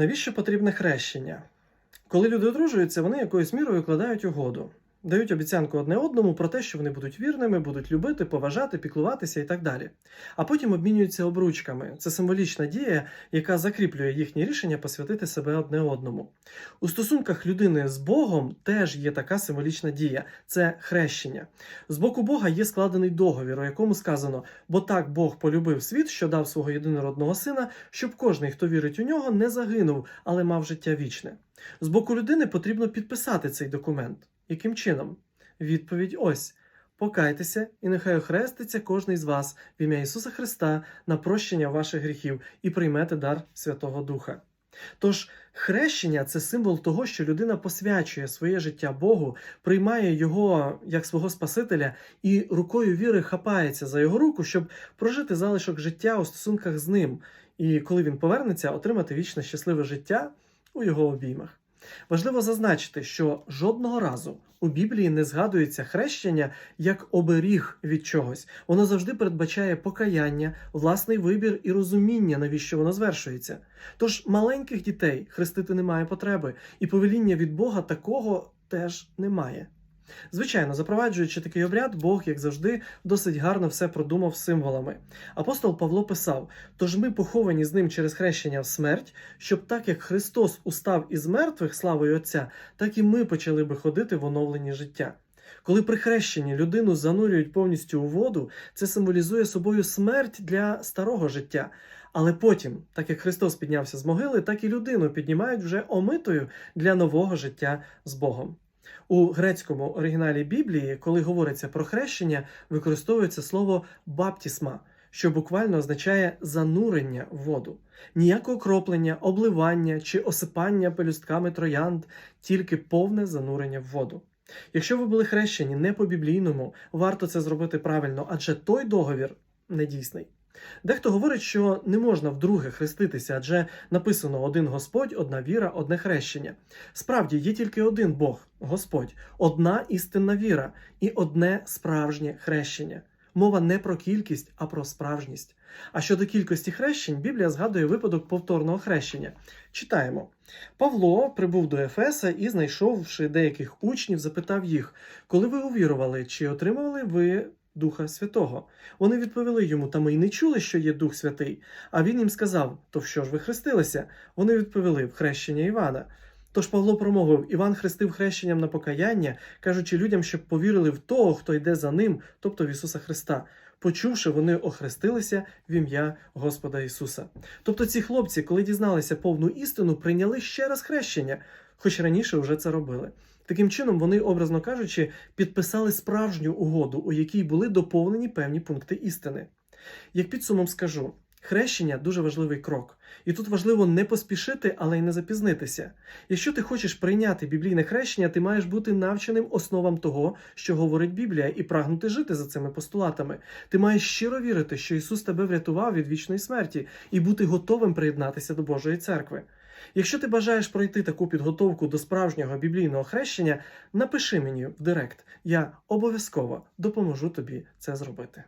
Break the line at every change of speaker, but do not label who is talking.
Навіщо потрібне хрещення? Коли люди одружуються, вони якоюсь мірою укладають угоду, дають обіцянку одне одному про те, що вони будуть вірними, будуть любити, поважати, піклуватися і так далі. А потім обмінюються обручками. Це символічна дія, яка закріплює їхнє рішення посвятити себе одне одному. У стосунках людини з Богом теж є така символічна дія це хрещення. З боку Бога є складений договір, у якому сказано: бо так Бог полюбив світ, що дав свого єдинородного сина, щоб кожний, хто вірить у нього, не загинув, але мав життя вічне. З боку людини потрібно підписати цей документ. Яким чином? Відповідь ось: покайтеся, і нехай охреститься кожний з вас в ім'я Ісуса Христа на прощення ваших гріхів і приймете дар Святого Духа. Тож хрещення це символ того, що людина посвячує своє життя Богу, приймає його як свого Спасителя і рукою віри хапається за його руку, щоб прожити залишок життя у стосунках з ним, і коли він повернеться, отримати вічне щасливе життя у його обіймах. Важливо зазначити, що жодного разу у Біблії не згадується хрещення як оберіг від чогось. Воно завжди передбачає покаяння, власний вибір і розуміння, навіщо воно звершується. Тож маленьких дітей хрестити немає потреби, і повеління від Бога такого теж немає. Звичайно, запроваджуючи такий обряд, Бог, як завжди, досить гарно все продумав символами. Апостол Павло писав: тож ми поховані з ним через хрещення в смерть, щоб так як Христос устав із мертвих славою Отця, так і ми почали би ходити в оновленні життя. Коли при хрещенні людину занурюють повністю у воду, це символізує собою смерть для старого життя. Але потім, так як Христос піднявся з могили, так і людину піднімають вже омитою для нового життя з Богом. У грецькому оригіналі Біблії, коли говориться про хрещення, використовується слово баптісма, що буквально означає занурення в воду. Ніякого кроплення, обливання чи осипання пелюстками троянд, тільки повне занурення в воду. Якщо ви були хрещені не по біблійному, варто це зробити правильно, адже той договір недійсний. Дехто говорить, що не можна вдруге хреститися, адже написано один Господь, одна віра, одне хрещення. Справді є тільки один Бог, Господь, одна істинна віра і одне справжнє хрещення. Мова не про кількість, а про справжність. А щодо кількості хрещень, Біблія згадує випадок повторного хрещення. Читаємо: Павло прибув до Ефеса і, знайшовши деяких учнів, запитав їх, коли ви увірували, чи отримували ви Духа Святого. Вони відповіли йому, та ми й не чули, що є Дух Святий. А він їм сказав: То в що ж ви хрестилися? Вони відповіли в хрещення Івана. Тож Павло промовив: Іван хрестив хрещенням на покаяння, кажучи людям, щоб повірили в того, хто йде за ним, тобто в Ісуса Христа. Почувши, вони охрестилися в ім'я Господа Ісуса. Тобто ці хлопці, коли дізналися повну істину, прийняли ще раз хрещення, хоч раніше вже це робили. Таким чином, вони, образно кажучи, підписали справжню угоду, у якій були доповнені певні пункти істини. Як підсумом скажу, хрещення дуже важливий крок, і тут важливо не поспішити, але й не запізнитися. Якщо ти хочеш прийняти біблійне хрещення, ти маєш бути навченим основам того, що говорить Біблія, і прагнути жити за цими постулатами. Ти маєш щиро вірити, що Ісус тебе врятував від вічної смерті, і бути готовим приєднатися до Божої церкви. Якщо ти бажаєш пройти таку підготовку до справжнього біблійного хрещення, напиши мені в Директ. Я обов'язково допоможу тобі це зробити.